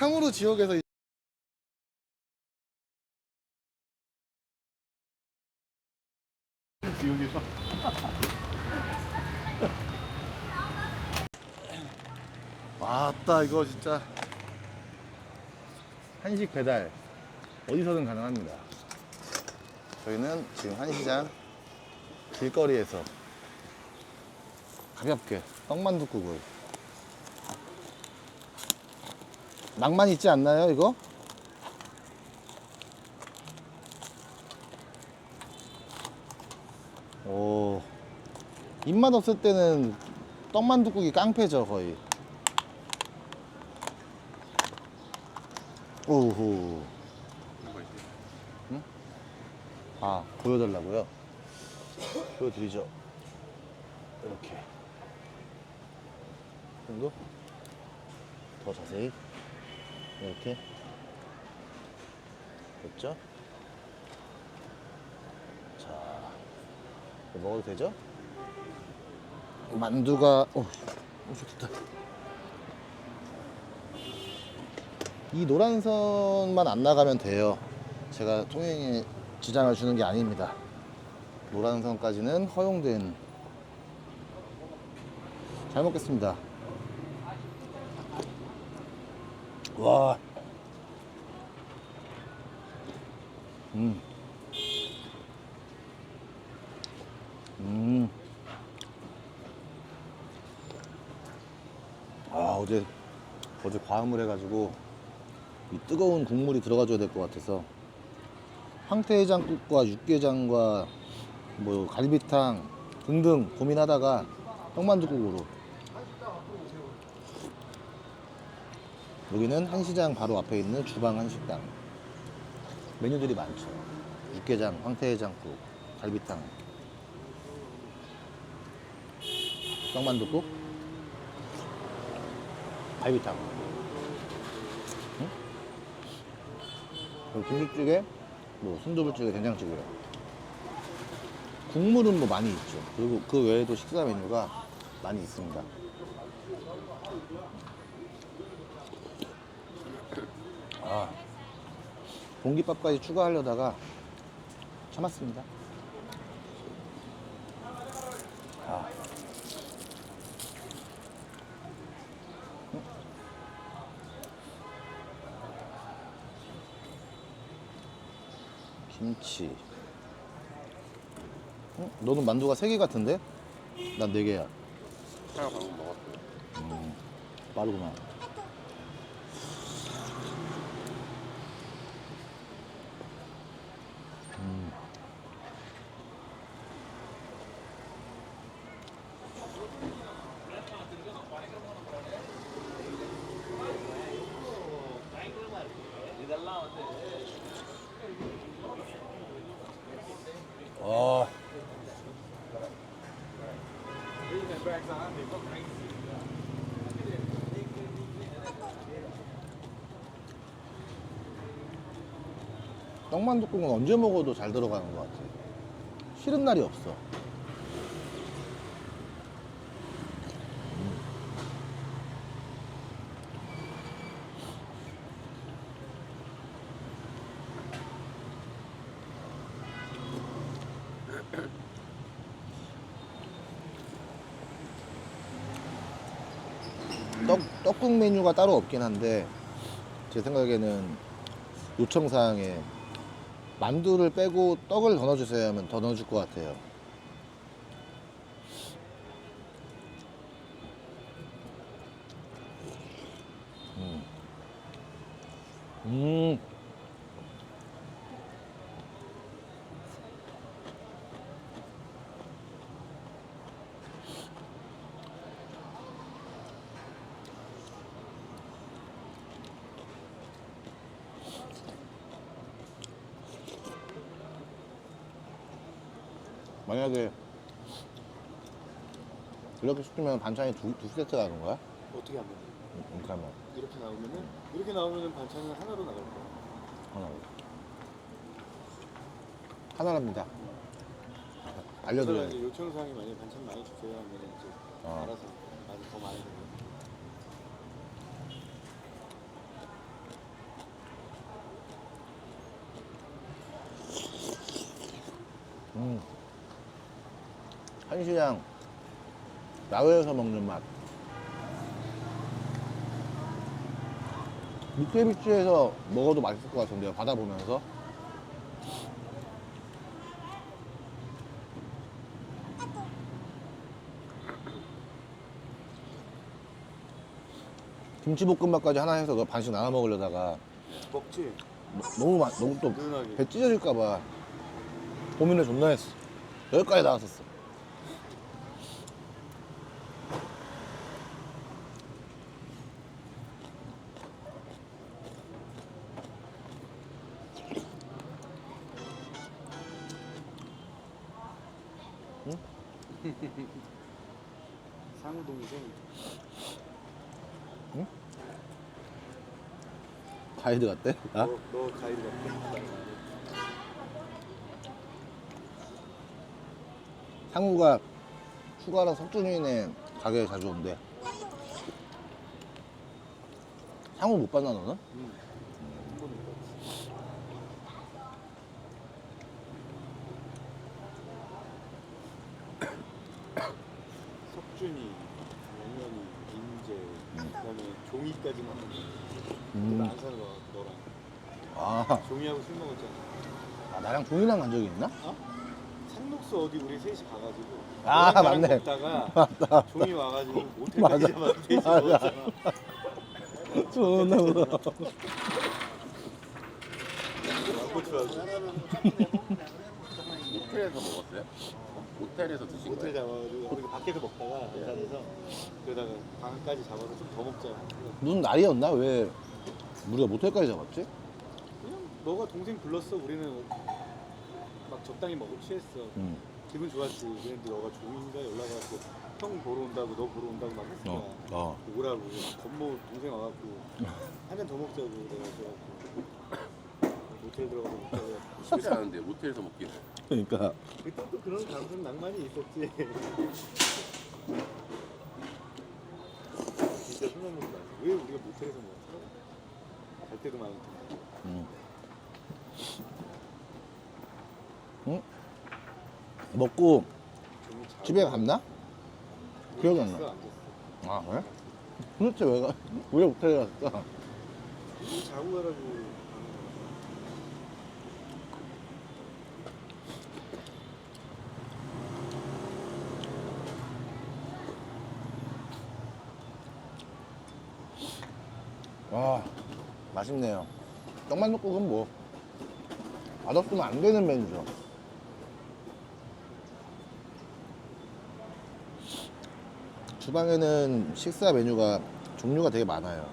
탕후루 지옥에서 이- 지옥에서 왔다 이거 진짜 한식 배달 어디서든 가능합니다. 저희는 지금 한시장 길거리에서 가볍게 떡만둣국을 낭만 있지 않나요 이거? 오. 입맛 없을 때는 떡만둣국이 깡패죠 거의. 오호 아 보여달라고요? 보여드리죠. 이렇게. 정도? 더 자세히 이렇게. 됐죠? 자 먹어도 되죠? 만두가 오, 오 좋다. 이 노란선만 안 나가면 돼요. 제가 통행에 지장을 주는 게 아닙니다. 노란선까지는 허용된. 잘 먹겠습니다 와 음. 음. 아, 어제, 어제 과음을 해가지고, 이 뜨거운 국물이 들어가줘야 될 것 같아서, 황태해장국과 육개장과 뭐 갈비탕 등등 고민하다가 떡만둣국으로 여기는 한시장 바로 앞에 있는 주방 한식당. 메뉴들이 많죠. 육개장, 황태해장국, 갈비탕. 떡만둣국? 갈비탕. 응? 그리고 김치찌개? 뭐 순두부찌개, 된장찌개 국물은 뭐 많이 있죠. 그리고 그 외에도 식사 메뉴가 많이 있습니다 아 공깃밥까지 추가하려다가 참았습니다 아. 음. 김치 어? 너는 만두가 3개 같은데? 난 4개야 하나 방금 먹었어요. 음, 빠르구나 음. 아. 떡만둣국은 언제 먹어도 잘 들어가는 것 같아. 싫은 날이 없어. 떡, 떡국 메뉴가 따로 없긴 한데 제 생각에는 요청사항에 만두를 빼고 떡을 더 넣어주세요 하면 더 넣어줄 것 같아요. 음. 음. 만약에 이렇게 시키면 반찬이 두, 두 세트가 나는 거야? 어떻게 하면 돼? 음, 음, 이렇게 하면 이렇게 나오면은 이렇게 나오면은 반찬은 하나로 나갈 거야. 하나로 하나랍니다 알려드려요 돼 이제 요청 사항이 만약에 반찬 많이 주세요 하면 이제 어. 알아서 아주 더 많이 줘요. 음. 한시장 야외에서 먹는 맛. 미테비치에서 먹어도 맛있을 것 같은데요. 바다 보면서. 김치볶음밥까지 하나 해서 반씩 나눠 먹으려다가 먹지. 너- 너무 맛 너무 또. 배 찢어질까봐 고민을 존나 했어. 여기까지 나왔었어. 상우 동생. 가이드 같대? 나? 너, 너 가이드 같아. 상우가 휴가라 석준이네 가게에 자주 온대. 상우 못 봤나 너는? 응. 한 번도 못 봤지. 석준이, 영현이, 인재, 그다음에 종이까지만 하는 음. 나안 사는 거 너랑 아, 종이하고 술 먹었잖아. 아, 종이랑 간 적이 있나? 어? 상록수 어디 우리 셋이 가가지고 아, 너랑 나랑 맞네. 먹다가 맞다. 종이 와가지고 맞아. 모텔까지 잡아서 셋이 맞아. 먹었잖아. 존나 무서워. 양고추하고 호텔에서 먹었어요? 호텔에서 드신 모텔 거예요? 잡아가지고 밖에서 먹다가 부산에서 그러다가 방까지 잡아서 좀 더 먹자. 무슨 날이었나? 왜 우리가 모텔까지 잡았지? 그냥 너가 동생 불렀어. 우리는 막 적당히 먹고 취했어. 응. 기분 좋았지. 그랬는데 너가 종인가 연락 와서 형 보러 온다고 너 보러 온다고 막 거야. 어, 어. 오라고 건모 동생 와갖고 한 잔 더 먹자고 그래가지고 모텔 들어가서 먹자고 쉽지 않은데 호텔에서 먹기는 그러니까 그때 또 그런 감성 낭만이 있었지 진짜 술 먹는 거 맞아 왜 우리가 모텔에서 먹었어? 갈 때도 텐데 응. 먹고 집에 갔나? 기억이 안 나. 아 그래? 도대체 왜, 가, 왜 모텔에 갔어? 자고 가가지고. 와 맛있네요 떡만둣국은 뭐 맛없으면 안 되는 메뉴죠 주방에는 식사 메뉴가 종류가 되게 많아요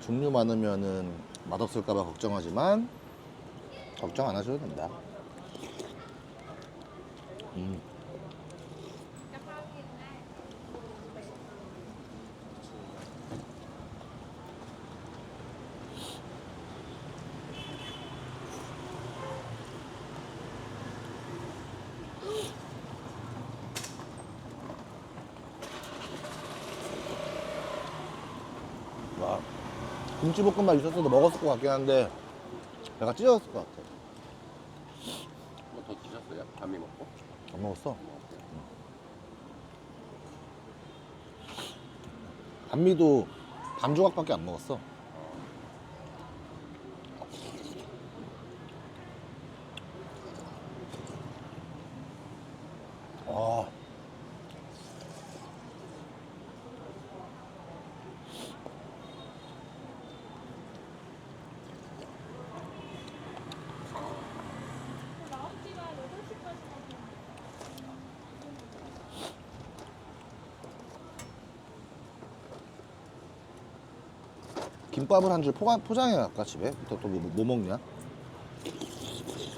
종류 많으면은 맛없을까봐 걱정하지만 걱정 안 하셔도 된다 음. 김치볶음밥 있었어도 먹었을 것 같긴 한데 내가 찢어졌을 것 같아. 뭐더 드셨어요? 밤이 먹고? 안 먹었어? 반미도 반 조각밖에 안 먹었어 와 김밥을 한 줄 포장해 갈까 집에? 또, 또 뭐, 뭐 먹냐?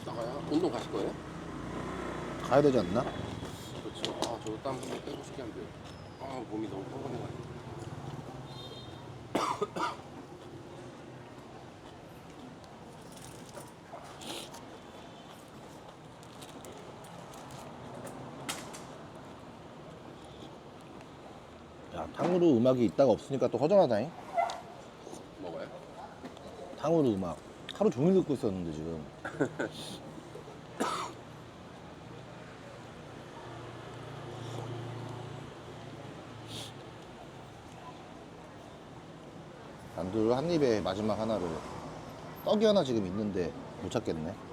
나가요? 운동 가실 거예요? 가야 되지 않나? 그렇죠 아 저도 땀 한번 빼고 싶긴 한데 아 몸이 너무 뻐근해 가지고 야 탕후루 음악이 있다가 없으니까 또 허전하다잉? 깡으로 막 하루 종일 듣고 있었는데 지금. 단둘 한 입에 마지막 하나를 떡이 하나 지금 있는데 못 찾겠네.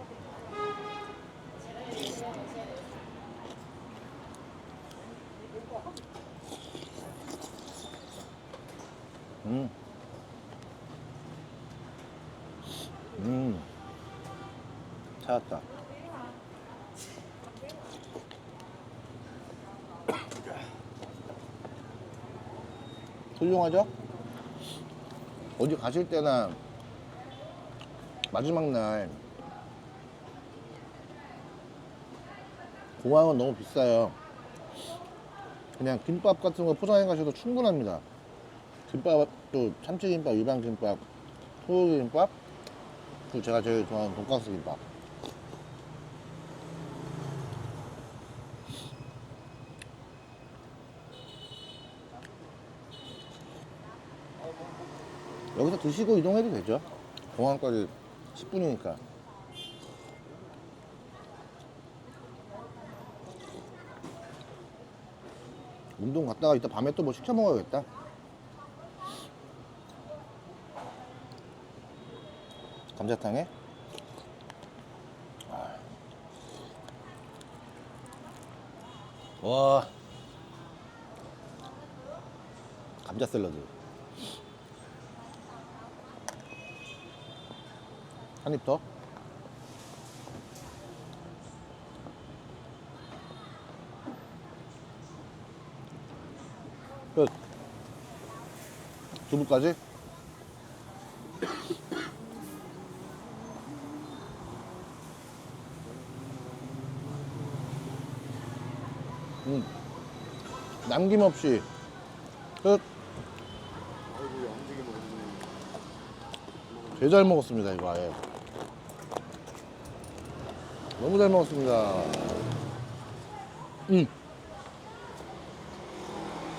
찾았다. 훌륭하죠? 어디 가실 때나 마지막 날 공항은 너무 비싸요. 그냥 김밥 같은 거 포장해 가셔도 충분합니다. 김밥도 참치김밥, 일반 김밥, 소고기 김밥, 그리고 제가 제일 좋아하는 돈가스 김밥. 여기서 드시고 이동해도 되죠. 공항까지 10분이니까. 운동 갔다가 이따 밤에 또 뭐 시켜 먹어야겠다. 감자탕에? 아. 와. 감자 샐러드. 한 입 더. 끝. 두부까지? 음. 남김없이 끝. 아이고 안 되게 먹었네. 되게 잘 먹었습니다 이거 아예 너무 잘 먹었습니다. 음